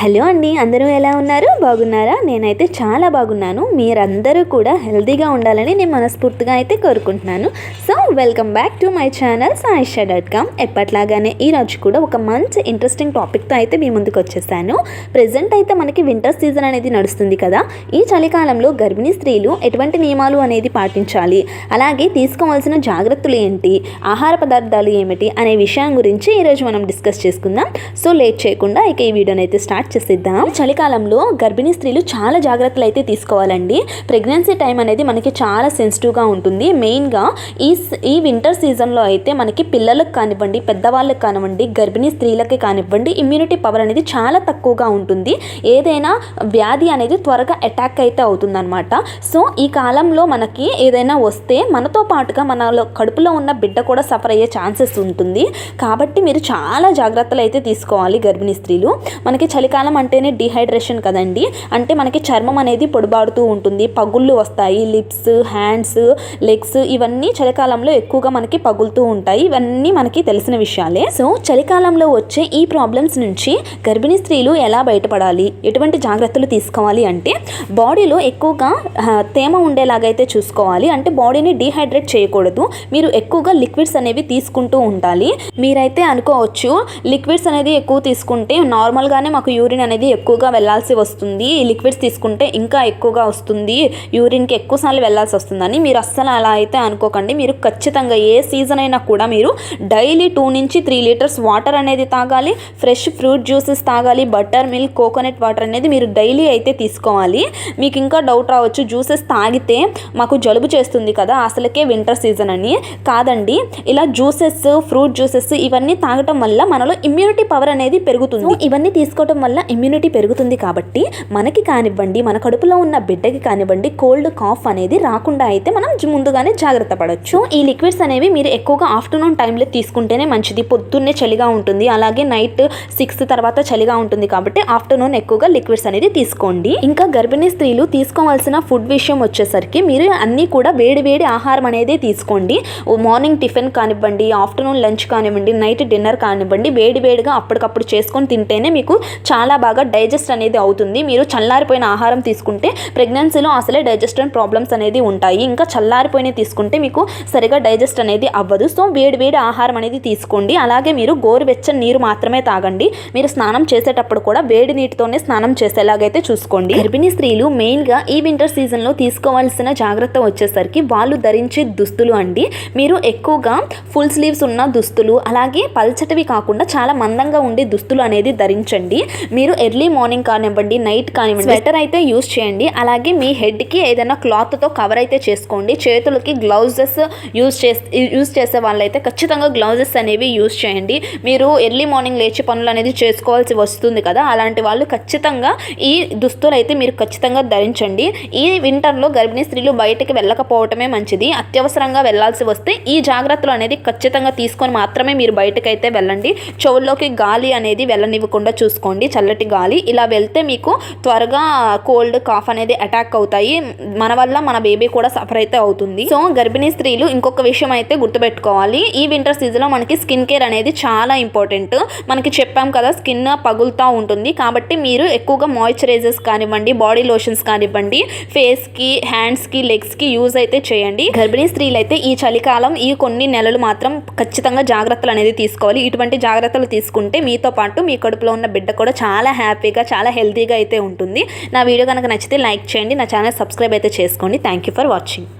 Hello అండి అందరూ ఎలా ఉన్నారు? బాగున్నారా? నేనైతే చాలా బాగున్నాను. మీరందరూ కూడా హెల్తీగా ఉండాలని నేను మనస్ఫూర్తిగా అయితే కోరుకుంటున్నాను. So welcome back to my channel Saisha dot com. ఎప్పట్లాగానే ఈరోజు కూడా ఒక మంచి ఇంట్రెస్టింగ్ టాపిక్తో అయితే మీ ముందుకు వచ్చేసాను. ప్రజెంట్ అయితే మనకి వింటర్ సీజన్ అనేది నడుస్తుంది కదా. ఈ చలికాలంలో గర్భిణీ స్త్రీలు ఎటువంటి నియమాలు అనేది పాటించాలి? అలాగే తీసుకోవాల్సిన జాగ్రత్తలు ఏంటి? ఆహార పదార్థాలు ఏమిటి? అనే విషయం గురించి ఈరోజు మనం డిస్కస్ చేసుకుందాం. సో లేట్ చేయకుండా ఇక ఈ వీడియోనైతే అయితే స్టార్ట్ చేసేద్దాం చలికాలంలో గర్భిణీ స్త్రీలు చాలా జాగ్రత్తలు అయితే తీసుకోవాలండి. ప్రెగ్నెన్సీ టైం అనేది మనకి చాలా సెన్సిటివ్గా ఉంటుంది. మెయిన్గా ఈ ఈ వింటర్ సీజన్లో అయితే మనకి పిల్లలకు కానివ్వండి పెద్దవాళ్ళకి కానివ్వండి గర్భిణీ స్త్రీలకి కానివ్వండి ఇమ్యూనిటీ పవర్ అనేది చాలా తక్కువగా ఉంటుంది. ఏదైనా వ్యాధి అనేది త్వరగా అటాక్ అయితే అవుతుందన్నమాట. సో ఈ కాలంలో మనకి ఏదైనా వస్తే మనతో పాటుగా మనలో కడుపులో ఉన్న బిడ్డ కూడా సఫర్ అయ్యే ఛాన్సెస్ ఉంటుంది. కాబట్టి మీరు చాలా జాగ్రత్తలు అయితే తీసుకోవాలి గర్భిణీ స్త్రీలు. మనకి చలికాలం అంటేనే డిహైడ్రేషన్ కదండి. అంటే మనకి చర్మం అనేది పొడిబాడుతూ ఉంటుంది. పగుళ్ళు వస్తాయి. లిప్స్ హ్యాండ్స్ లెగ్స్ ఇవన్నీ చలికాలంలో ఎక్కువగా మనకి పగులుతూ ఉంటాయి. ఇవన్నీ మనకి తెలిసిన విషయాలే. సో చలికాలంలో వచ్చే ఈ ప్రాబ్లమ్స్ నుంచి గర్భిణీ స్త్రీలు ఎలా బయటపడాలి? ఎటువంటి జాగ్రత్తలు తీసుకోవాలి అంటే బాడీలో ఎక్కువగా తేమ ఉండేలాగైతే చూసుకోవాలి. అంటే బాడీని డీహైడ్రేట్ చేయకూడదు. మీరు ఎక్కువగా లిక్విడ్స్ అనేవి తీసుకుంటూ ఉండాలి. మీరైతే అనుకోవచ్చు లిక్విడ్స్ అనేది ఎక్కువ తీసుకుంటే నార్మల్గానే మాకు యూరిన్ యూరిన్ అనేది ఎక్కువగా వెళ్ళాల్సి వస్తుంది. ఈ లిక్విడ్స్ తీసుకుంటే ఇంకా ఎక్కువగా వస్తుంది. యూరిన్కి ఎక్కువసార్లు వెళ్ళాల్సి వస్తుందని మీరు అస్సలు అలా అయితే అనుకోకండి. మీరు ఖచ్చితంగా ఏ సీజన్ అయినా కూడా మీరు డైలీ టూ నుంచి త్రీ లీటర్స్ వాటర్ అనేది తాగాలి. ఫ్రెష్ ఫ్రూట్ జ్యూసెస్ తాగాలి. బటర్ మిల్క్ కోకోనట్ వాటర్ అనేది మీరు డైలీ అయితే తీసుకోవాలి. మీకు ఇంకా డౌట్ రావచ్చు. జ్యూసెస్ తాగితే మాకు జలుబు చేస్తుంది కదా అసలుకే వింటర్ సీజన్ అని. కాదండి. ఇలా జ్యూసెస్ ఫ్రూట్ జ్యూసెస్ ఇవన్నీ తాగటం వల్ల మనలో ఇమ్యూనిటీ పవర్ అనేది పెరుగుతుంది. ఇవన్నీ తీసుకోవటం వల్ల ఇమ్యూనిటీ పెరుగుతుంది కాబట్టి మనకి కానివ్వండి మన కడుపులో ఉన్న బిడ్డకి కానివ్వండి కోల్డ్ కాఫ్ అనేది రాకుండా అయితే మనం ముందుగానే జాగ్రత్త పడవచ్చు ఈ లిక్విడ్స్ అనేవి మీరు ఎక్కువగా ఆఫ్టర్నూన్ టైంలో తీసుకుంటేనే మంచిది. పొద్దున్నే చలిగా ఉంటుంది. అలాగే నైట్ సిక్స్ తర్వాత చలిగా ఉంటుంది కాబట్టి ఆఫ్టర్నూన్ ఎక్కువగా లిక్విడ్స్ అనేది తీసుకోండి. ఇంకా గర్భిణీ స్త్రీలు తీసుకోవాల్సిన ఫుడ్ విషయం వచ్చేసరికి మీరు అన్నీ కూడా వేడి వేడి ఆహారం అనేది తీసుకోండి. మార్నింగ్ టిఫిన్ కానివ్వండి ఆఫ్టర్నూన్ లంచ్ కానివ్వండి నైట్ డిన్నర్ కానివ్వండి వేడి వేడిగా అప్పటికప్పుడు చేసుకొని తింటేనే మీకు చాలా చాలా బాగా డైజెస్ట్ అనేది అవుతుంది. మీరు చల్లారిపోయిన ఆహారం తీసుకుంటే ప్రెగ్నెన్సీలో అసలే డైజెస్టన్ ప్రాబ్లమ్స్ అనేది ఉంటాయి. ఇంకా చల్లారిపోయినవి తీసుకుంటే మీకు సరిగా డైజెస్ట్ అనేది అవ్వదు. సో వేడి వేడి ఆహారం అనేది తీసుకోండి. అలాగే మీరు గోరువెచ్చని నీరు మాత్రమే తాగండి. మీరు స్నానం చేసేటప్పుడు కూడా వేడి నీటితోనే స్నానం చేసేలాగైతే చూసుకోండి. గర్భిణీ స్త్రీలు మెయిన్గా ఈ వింటర్ సీజన్లో తీసుకోవాల్సిన జాగ్రత్త వచ్చేసరికి వాళ్ళు ధరించే దుస్తులు అండి. మీరు ఎక్కువగా ఫుల్ స్లీవ్స్ ఉన్న దుస్తులు అలాగే పల్చటివి కాకుండా చాలా మందంగా ఉండే దుస్తులు అనేది ధరించండి. మీరు ఎర్లీ మార్నింగ్ కానివ్వండి నైట్ కానివ్వండి స్వెటర్ అయితే యూస్ చేయండి. అలాగే మీ హెడ్కి ఏదైనా క్లాత్తో కవర్ అయితే చేసుకోండి. చేతులకి గ్లౌజెస్ యూస్ చేసి యూస్ చేసే వాళ్ళైతే ఖచ్చితంగా గ్లౌజెస్ అనేవి యూస్ చేయండి. మీరు ఎర్లీ మార్నింగ్ లేచి పనులు అనేది చేసుకోవాల్సి వస్తుంది కదా. అలాంటి వాళ్ళు ఖచ్చితంగా ఈ దుస్తులు అయితే మీరు ఖచ్చితంగా ధరించండి. ఈ వింటర్లో గర్భిణీ స్త్రీలు బయటకి వెళ్ళకపోవటమే మంచిది. అత్యవసరంగా వెళ్ళాల్సి వస్తే ఈ జాగ్రత్తలు అనేది ఖచ్చితంగా తీసుకొని మాత్రమే మీరు బయటకైతే వెళ్ళండి. చెవుల్లోకి గాలి అనేది వెళ్ళనివ్వకుండా చూసుకోండి. చల్లటి గాలి. ఇలా వెళ్తే మీకు త్వరగా కోల్డ్ కాఫ్ అనేది అటాక్ అవుతాయి. మన వల్ల మన బేబీ కూడా సఫర్ అయితే అవుతుంది. సో గర్భిణీ స్త్రీలు ఇంకొక విషయం అయితే గుర్తుపెట్టుకోవాలి. ఈ వింటర్ సీజన్లో మనకి స్కిన్ కేర్ అనేది చాలా ఇంపార్టెంట్. మనకి చెప్పాం కదా స్కిన్ పగులుతూ ఉంటుంది. కాబట్టి మీరు ఎక్కువగా మాయిశ్చరైజర్స్ కానివ్వండి బాడీ లోషన్స్ కానివ్వండి ఫేస్కి హ్యాండ్స్కి లెగ్స్కి యూజ్ అయితే చేయండి. గర్భిణీ స్త్రీలు అయితే ఈ చలికాలం ఈ కొన్ని నెలలు మాత్రం ఖచ్చితంగా జాగ్రత్తలు అనేది తీసుకోవాలి. ఇటువంటి జాగ్రత్తలు తీసుకుంటే మీతో పాటు మీ కడుపులో ఉన్న బిడ్డ కూడా చాలా హ్యాపీగా చాలా హెల్తీగా అయితే ఉంటుంది. నా వీడియో కనుక నచ్చితే లైక్ చేయండి. నా ఛానల్ సబ్స్క్రైబ్ అయితే చేసుకోండి. Thank you for watching